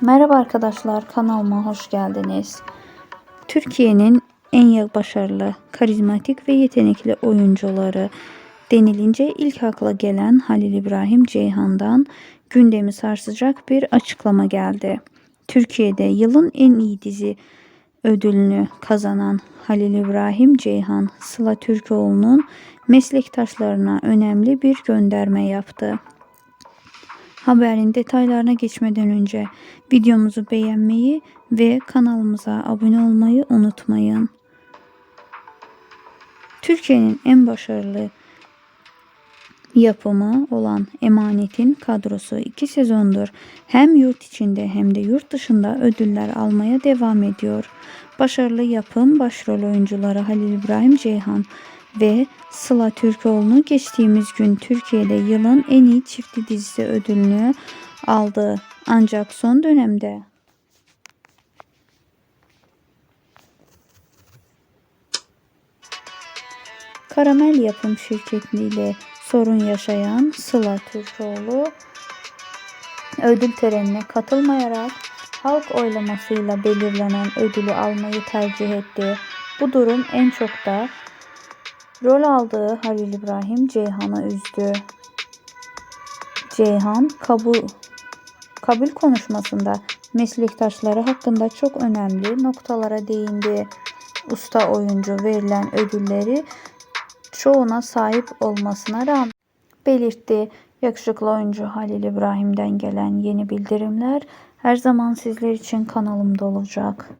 Merhaba arkadaşlar, kanalıma hoş geldiniz. Türkiye'nin en başarılı, karizmatik ve yetenekli oyuncuları denilince ilk akla gelen Halil İbrahim Ceyhan'dan gündemi sarsacak bir açıklama geldi. Türkiye'de yılın en iyi dizi ödülünü kazanan Halil İbrahim Ceyhan, Sıla Türkoğlu'nun meslektaşlarına önemli bir gönderme yaptı. Haberin detaylarına geçmeden önce videomuzu beğenmeyi ve kanalımıza abone olmayı unutmayın. Türkiye'nin en başarılı yapımı olan Emanet'in kadrosu iki sezondur hem yurt içinde hem de yurt dışında ödüller almaya devam ediyor. Başarılı yapım başrol oyuncuları Halil İbrahim Ceyhan ve Sıla Türkoğlu'nu geçtiğimiz gün Türkiye'de yılın en iyi çiftli dizisi ödülünü aldı. Ancak son dönemde Karamel Yapım şirketiyle sorun yaşayan Sıla Türkoğlu ödül törenine katılmayarak halk oylamasıyla belirlenen ödülü almayı tercih etti. Bu durum en çok da rol aldığı Halil İbrahim Ceyhan'ı üzdü. Ceyhan kabul kabul konuşmasında meslektaşları hakkında çok önemli noktalara değindi. Usta oyuncu verilen ödülleri çoğuna sahip olmasına rağmen belirtti. Yakışıklı oyuncu Halil İbrahim'den gelen yeni bildirimler her zaman sizler için kanalımda olacak.